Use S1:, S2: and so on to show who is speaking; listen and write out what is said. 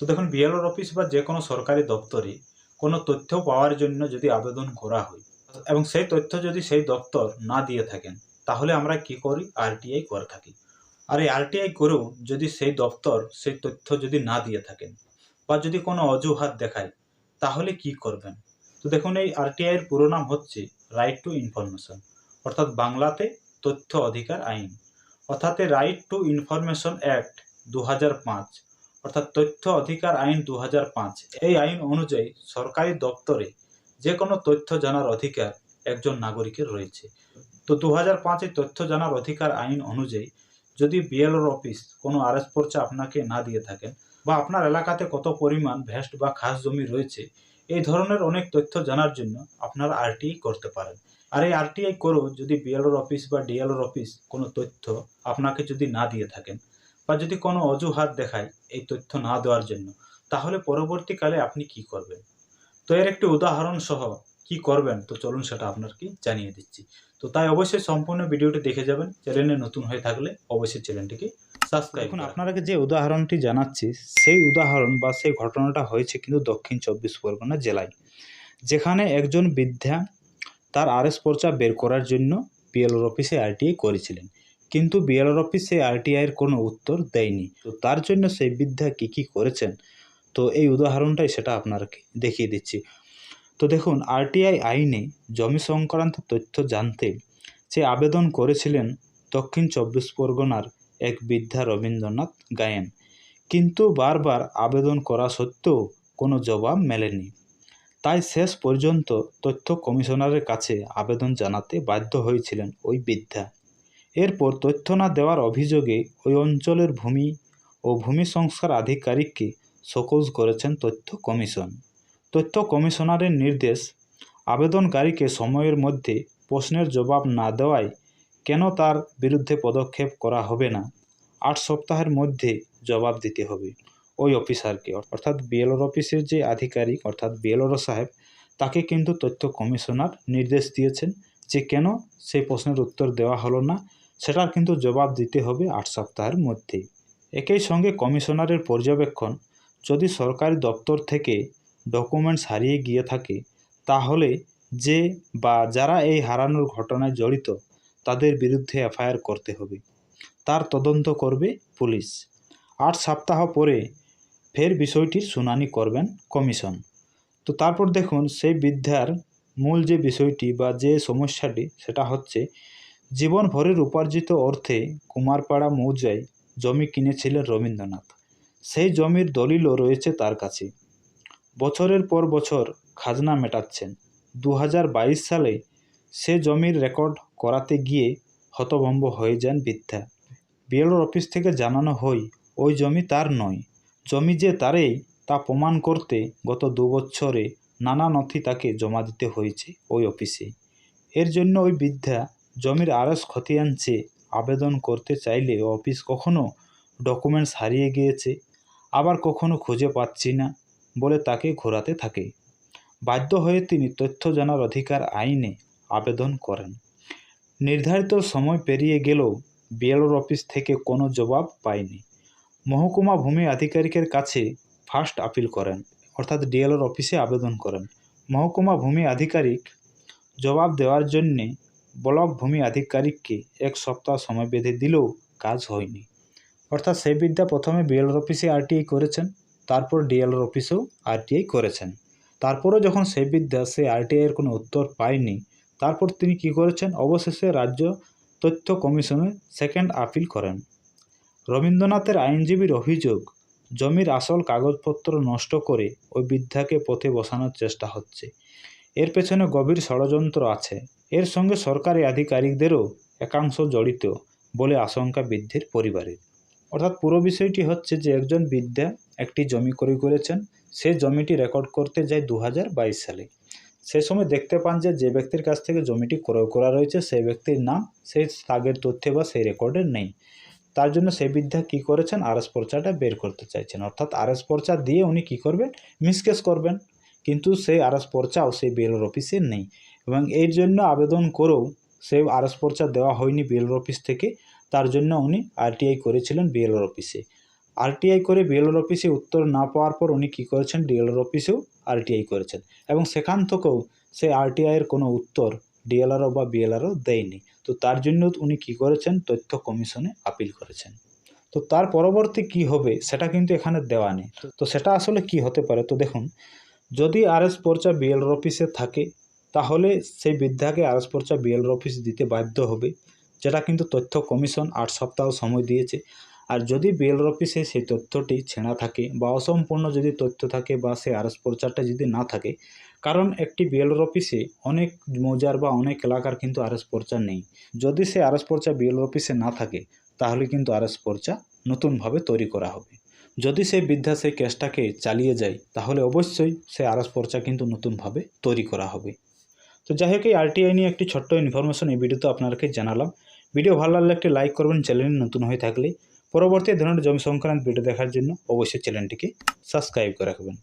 S1: তো দেখুন বিএলওর অফিস বা যে কোনো সরকারি দপ্তরে কোনো তথ্য পাওয়ার জন্য যদি আবেদন করা হয় এবং সেই তথ্য যদি সেই দপ্তর না দিয়ে থাকেন, তাহলে আমরা কি করি? আরটিআই করে থাকি। আর এই আরটিআই করেও যদি সেই দপ্তর সেই তথ্য যদি না দিয়ে থাকেন বা যদি কোনো অজুহাত দেখায়, তাহলে কি করবেন? তো দেখুন, এই আরটিআইয়ের পুরো নাম হচ্ছে রাইট টু ইনফরমেশন অর্থাৎ বাংলাতে তথ্য অধিকার আইন। অর্থাৎ রাইট টু ইনফরমেশন অ্যাক্ট দু অর্থাৎ তথ্য অধিকার আইন দু এই আইন অনুযায়ী সরকারি দপ্তরে যে কোনো তথ্য জানার অধিকার একজন নাগরিকের রয়েছে। তো দু হাজার পাঁচে তথ্য জানার অধিকার আইন অনুযায়ী যদি বিএলওর অফিস কোনো আরএস পর্চা আপনাকে না দিয়ে থাকেন বা আপনার এলাকাতে কত পরিমাণ ভেস্ট বা খাস জমি রয়েছে, এই ধরনের অনেক তথ্য জানার জন্য আপনার আরটিআই করতে পারেন। আর এই আরটিআই করেও যদি বিএলওর অফিস বা ডিএলওর অফিস কোনো তথ্য আপনাকে যদি না দিয়ে থাকেন বা যদি কোনো অজুহাত দেখায় এই তথ্য না দেওয়ার জন্য তাহলে পরবর্তীকালে আপনি কি করবেন? তো এর একটি উদাহরণ সহ কি করবেন? তো চলুন সেটা আপনাকে জানিয়ে দিচ্ছি। তো তাই অবশ্যই সম্পূর্ণ ভিডিওটি দেখে যাবেন। চ্যানেলে নতুন হয়ে থাকলে অবশ্যই চ্যানেলটিকে সাবস্ক্রাইব এখন আপনাকে যে উদাহরণটি জানাচ্ছি সেই উদাহরণ বা সেই ঘটনাটা হয়েছে কিন্তু দক্ষিণ চব্বিশ পরগনা জেলায়। যেখানে একজন বৃদ্ধা তার আরএস পর্চা বের করার জন্য বিএলওর অফিসে আরটিআই করেছিলেন। কিন্তু বিএলওর অফিস আরটিআইয়ের কোনো উত্তর দেয়নি। তো তার জন্য সেই বৃদ্ধা কী কী করেছেন? তো এই উদাহরণটাই সেটা আপনাকে দেখিয়ে দিচ্ছি। তো দেখুন, আরটিআই আইনে জমি সংক্রান্ত তথ্য জানতে যে আবেদন করেছিলেন দক্ষিণ চব্বিশ পরগনার এক বৃদ্ধা রবীন্দ্রনাথ গায়েন। কিন্তু বারবার আবেদন করা সত্ত্বেও কোনো জবাব মেলেনি। তাই শেষ পর্যন্ত তথ্য কমিশনারের কাছে আবেদন জানাতে বাধ্য হয়েছিলেন ওই বৃদ্ধা। এরপর তথ্য না দেওয়ার অভিযোগে ওই অঞ্চলের ভূমি ও ভূমি সংস্কার আধিকারিককে সকোজ করেছেন তথ্য কমিশন। তথ্য কমিশনারের নির্দেশ, আবেদনকারীকে সময়ের মধ্যে প্রশ্নের জবাব না দেওয়ায় কেন তার বিরুদ্ধে পদক্ষেপ করা হবে না? আট সপ্তাহের মধ্যে জবাব দিতে হবে ওই অফিসারকে। অর্থাৎ বিএলওর অফিসের যে আধিকারিক, অর্থাৎ বিএলওর সাহেব, তাকে কিন্তু তথ্য কমিশনার নির্দেশ দিয়েছেন যে কেন সেই প্রশ্নের উত্তর দেওয়া হলো না সেটার কিন্তু জবাব দিতে হবে আট সপ্তাহের মধ্যে। একই সঙ্গে কমিশনারের পর্যবেক্ষণ, যদি সরকারি দপ্তর থেকে ডকুমেন্টস হারিয়ে গিয়ে থাকে, তাহলে যে বা যারা এই হারানোর ঘটনায় জড়িত, তাদের বিরুদ্ধে এফআইআর করতে হবে। তার তদন্ত করবে পুলিশ। আট সপ্তাহ পরে ফের বিষয়টির শুনানি করবেন কমিশন। তো তারপর দেখুন, সেই বিদ্যার মূল যে বিষয়টি বা যে সমস্যাটি, সেটা হচ্ছে জীবনভরের উপার্জিত অর্থে কুমারপাড়া মৌজায় জমি কিনেছিলেন রবীন্দ্রনাথ। সেই জমির দলিলও রয়েছে তার কাছে। বছরের পর বছর খাজনা মেটাচ্ছেন। দু হাজার বাইশ সালে সে জমির রেকর্ড করাতে গিয়ে হতভম্ব হয়ে যান বৃদ্ধা। বিএলওর অফিস থেকে জানানো হয়, ওই জমি তার নয়। জমি যে তারই তা প্রমাণ করতে গত দু বছরে নানা নথি তাকে জমা দিতে হয়েছে ওই অফিসে। এর জন্য ওই বৃদ্ধা জমির আরস খতিয়ান চেয়ে আবেদন করতে চাইলে অফিস কখনো ডকুমেন্টস হারিয়ে গিয়েছে। আবার কখনো খুঁজে পাচ্ছি না বলে তাকে ঘোরাতে থাকে। বাধ্য হয়ে তিনি তথ্য জানার অধিকার আইনে আবেদন করেন। নির্ধারিত সময় পেরিয়ে গেলেও বিএলওর অফিস থেকে কোনো জবাব পায়নি। মহকুমা ভূমি আধিকারিকের কাছে ফার্স্ট আপিল করেন, অর্থাৎ ডিএলওর অফিসে আবেদন করেন। মহকুমা ভূমি আধিকারিক জবাব দেওয়ার জন্যে ব্লক ভূমি আধিকারিককে এক সপ্তাহ সময় বেঁধে দিলেও কাজ হয়নি। অর্থাৎ সেই বিদ্যা প্রথমে বিএলওর অফিসে আরটিআই করেছেন, তারপর ডিএলওর অফিসেও আরটিআই করেছেন। তারপরে যখন সেই বিদ্যা সে আরটিআইয়ের কোনো উত্তর পায়নি, তারপর তিনি কি করেছেন? অবশেষে রাজ্য তথ্য কমিশনে সেকেন্ড আপিল করেন। রবীন্দ্রনাথের আইনজীবীর অভিযোগ, জমির আসল কাগজপত্র নষ্ট করে ওই বৃদ্ধাকে পথে বসানোর চেষ্টা হচ্ছে। এর পেছনে গভীর ষড়যন্ত্র আছে। এর সঙ্গে সরকারি আধিকারিকদেরও একাংশ জড়িত বলে আশঙ্কা বৃদ্ধির পরিবারের অর্থাৎ পুরো বিষয়টি হচ্ছে যে একজন বৃদ্ধা একটি জমি ক্রয় করেছেন, সে জমিটি রেকর্ড করতে যায় দু হাজার বাইশ সালে। সে সময় দেখতে পান যে যে ব্যক্তির কাছ থেকে জমিটি ক্রয় করা রয়েছে, সেই ব্যক্তির নাম, সেই আগের তথ্যে বা সেই রেকর্ডে নেই। তার জন্য সেই বৃদ্ধা কী করেছেন? আরএস পর্চাটা বের করতে চাইছেন। অর্থাৎ আরএস পর্চা দিয়ে উনি কী করবেন? মিসকেস করবেন। কিন্তু সেই আরএস পর্চাও সেই বিএলওর অফিসে নেই। এবং এর জন্য আবেদন করেও সেই আরএস পর্চা দেওয়া হয়নি বিএলওর অফিস থেকে। তার জন্য উনি আরটিআই করেছিলেন বিএলওর অফিসে। আরটিআই করে বিএলআর অফিসে উত্তর না পাওয়ার পর উনি কী করেছেন? ডিএলআর অফিসেও আরটিআই করেছেন। এবং সেখান থেকেও সে আরটিআইয়ের কোনো উত্তর ডিএলআরও বা বিএলআরও দেয়নি। তো তার জন্য উনি কী করেছেন? তথ্য কমিশনে আপিল করেছেন। তো তার পরবর্তী কি হবে সেটা কিন্তু এখানে দেওয়া নেই। তো সেটা আসলে কি হতে পারে? তো দেখুন, যদি আরএস পর্চা বিএলআর অফিসে থাকে তাহলে সেই বৃদ্ধাকে আরএস পর্চা বিএলআর অফিস দিতে বাধ্য হবে, যেটা কিন্তু তথ্য কমিশন আট সপ্তাহ সময় দিয়েছে। আর যদি বিএলআর অফিসে সেই তথ্যটি ছেঁড়া থাকে বা অসম্পূর্ণ যদি তথ্য থাকে বা সেই আরএস পর্চাটা যদি না থাকে, কারণ একটি বিএলআর অফিসে অনেক মৌজার বা অনেক এলাকার কিন্তু আরএস পর্চা নেই। যদি সে আরএস পর্চা বিএলআর অফিসে না থাকে, তাহলে কিন্তু আরএস পর্চা নতুনভাবে তৈরি করা হবে। যদি সেই বৃদ্ধা সেই কেসটাকে চালিয়ে যায়, তাহলে অবশ্যই সে আরএস পর্চা কিন্তু নতুনভাবে তৈরি করা হবে। তো যাই হোক, এই আরটিআই নিয়ে একটি ছোট্ট ইনফরমেশন এই ভিডিওতে আপনাদেরকে জানালাম। ভিডিও ভালো লাগলে একটি লাইক করবেন চ্যানেল নতুন হয়ে থাকলে। পরবর্তী ধরনের জমি সংক্রান্ত ভিডিও দেখার জন্য অবশ্যই চ্যানেলটিকে সাবস্ক্রাইব করে রাখবেন।